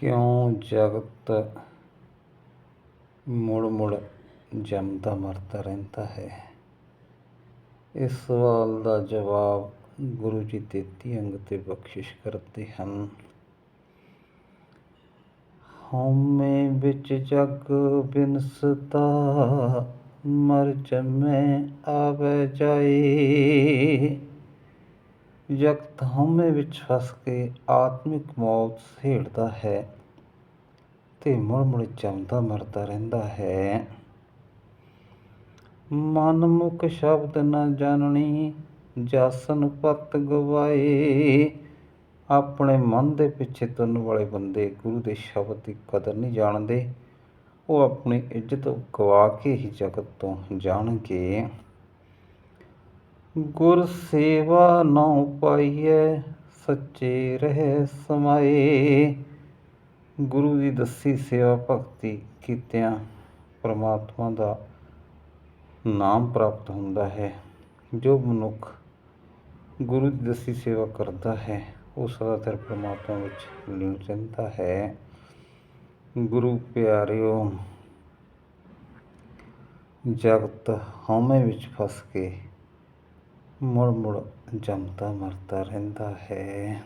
ਕਿਉਂ ਜਗਤ ਮੁੜ ਮੁੜ ਜੰਮਦਾ ਮਰਦਾ ਰਹਿੰਦਾ ਹੈ? ਇਸ ਸਵਾਲ ਦਾ ਜਵਾਬ ਗੁਰੂ ਜੀ ਤੇਤੀ ਅੰਗ ਤੇ ਬਖਸ਼ਿਸ਼ ਕਰਦੇ ਹਨ। ਹਉਮੈ ਵਿੱਚ ਜਗ ਬਿਨਸਤਾ, ਮਰ ਜੰਮੈ ਆਵੈ ਜਾਏ। ਜਗਤ ਹਉਮੈ ਵਿੱਚ ਫਸ ਕੇ ਆਤਮਿਕ ਮੌਤ ਸਹੇੜਦਾ ਹੈ ਤੇ ਮੁੜ ਮੁੜ ਜੰਮਦਾ ਮਰਦਾ ਰਹਿੰਦਾ ਹੈ। ਮਨ ਸ਼ਬਦ ਨ ਜਾਣਨੀ, ਜਾਸਨ ਪਤ ਗਵਾਏ। ਆਪਣੇ ਮਨ ਦੇ ਪਿੱਛੇ ਤੁਰਨ ਵਾਲੇ ਬੰਦੇ ਗੁਰੂ ਦੇ ਸ਼ਬਦ ਦੀ ਕਦਰ ਨਹੀਂ ਜਾਣਦੇ। ਉਹ ਆਪਣੀ ਇੱਜ਼ਤ ਗਵਾ ਕੇ ਹੀ ਜਗਤ ਤੋਂ ਜਾਣਗੇ। ਗੁਰ ਸੇਵਾ ਨਉ ਪਾਈਐ ਸੱਚੇ ਰਹਿ ਸਮਾਏ। ਗੁਰੂ ਦੀ ਦੱਸੀ ਸੇਵਾ ਭਗਤੀ ਕੀਤਿਆਂ ਪ੍ਰਮਾਤਮਾ ਦਾ ਨਾਮ ਪ੍ਰਾਪਤ ਹੁੰਦਾ ਹੈ। ਜੋ ਮਨੁੱਖ ਗੁਰੂ ਦੀ ਦੱਸੀ ਸੇਵਾ ਕਰਦਾ ਹੈ, ਉਹ ਸਦਾਚਾਰ ਪ੍ਰਮਾਤਮਾ ਵਿੱਚ ਲੀਨ ਰਹਿੰਦਾ ਹੈ। ਗੁਰੂ ਪਿਆਰਿਓ, ਜਗਤ ਹਉਮੈ ਵਿੱਚ ਫਸ ਕੇ ਮੁੜ ਮੁੜ ਜੰਮਦਾ ਮਰਦਾ ਰਹਿੰਦਾ ਹੈ।